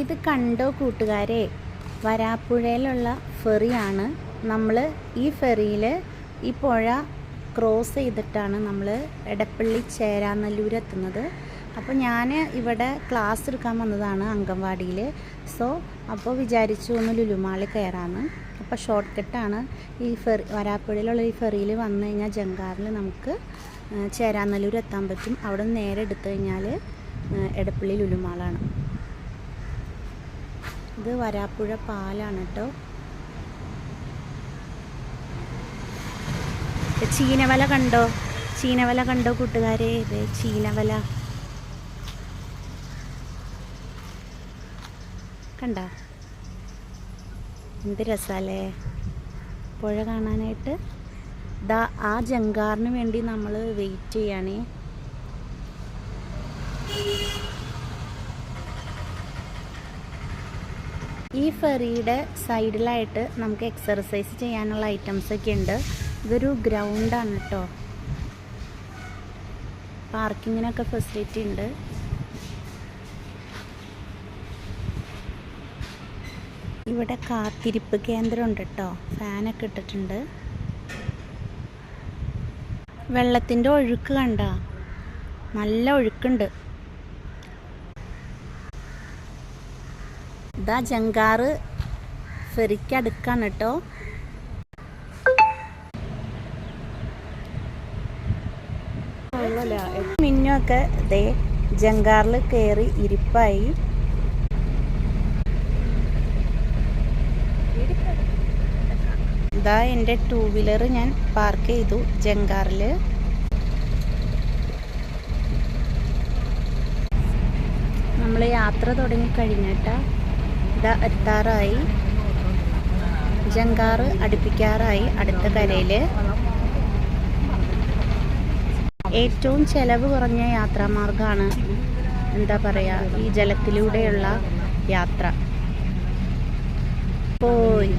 ഇത് കണ്ടോ കൂട്ടുകാരെ? വരാപ്പുഴയിലുള്ള ഫെറിയാണ് നമ്മൾ ഈ ഫെറിയിൽ ഈ പുഴ ക്രോസ് ചെയ്തിട്ടാണ് നമ്മൾ എടപ്പള്ളി ചേരാനല്ലൂർ എത്തുന്നത്. അപ്പോൾ ഞാൻ ഇവിടെ ക്ലാസ് എടുക്കാൻ വന്നതാണ് അംഗൻവാടിയിൽ സോ അപ്പോൾ വിചാരിച്ചു ഒന്ന് ലുലുമാളി കയറാമെന്ന് അപ്പോൾ ഷോർട്ട് കട്ടാണ് ഈ ഫെറി വരാപ്പുഴയിലുള്ള ഈ ഫെറിയിൽ വന്നു കഴിഞ്ഞാൽ ജങ്കാറിൽ നമുക്ക് ചേരാനല്ലൂർ എത്താൻ പറ്റും. അവിടെ നിന്ന് നേരെ എടുത്തു കഴിഞ്ഞാൽ എടപ്പള്ളി ലുലുമാളാണ്. ഇത് വരാപ്പുഴ പാലാണ് കേട്ടോ. ചീനവല കണ്ടോ? ചീനവല കണ്ടോ കൂട്ടുകാരെ? ഇത് ചീനവല. കണ്ട? എന്ത് രസാലേ? പുഴ കാണാനായിട്ട്. ദാ ആ ജങ്കാറിന് വേണ്ടി നമ്മൾ വെയിറ്റ് ചെയ്യണേ. ഈ ഫെറിയുടെ സൈഡിലായിട്ട് നമുക്ക് എക്സർസൈസ് ചെയ്യാനുള്ള ഐറ്റംസ് ഒക്കെ ഉണ്ട്. ഇതൊരു ഗ്രൗണ്ടാണ് കേട്ടോ പാർക്കിങ്ങിനൊക്കെ ഫെസിലിറ്റി ഉണ്ട്. ഇവിടെ കാത്തിരിപ്പ് കേന്ദ്രം ഉണ്ട് കേട്ടോ ഫാനൊക്കെ ഇട്ടിട്ടുണ്ട്. വെള്ളത്തിന്റെ ഒഴുക്ക് കണ്ട. നല്ല ഒഴുക്കുണ്ട്. ഇതാ ജങ്കാറ് ഫെറിക്കടുക്കാണ് കേട്ടോ മിന്നൊക്കെ ദേ ജങ്കാറിൽ കയറി ഇരിപ്പായി. ഇതാ എന്റെ ടൂ വീലർ ഞാൻ പാർക്ക് ചെയ്തു ജങ്കാറിൽ നമ്മൾ യാത്ര തുടങ്ങി കഴിഞ്ഞിട്ട് ഇതാ എത്താറായി. ജങ്കാറ് അടുപ്പിക്കാറായി അടുത്ത കരയിൽ ഏറ്റവും ചിലവ് കുറഞ്ഞ യാത്രാമാർഗമാണ് എന്താ പറയുക ഈ ജലത്തിലൂടെയുള്ള യാത്ര. പോയി.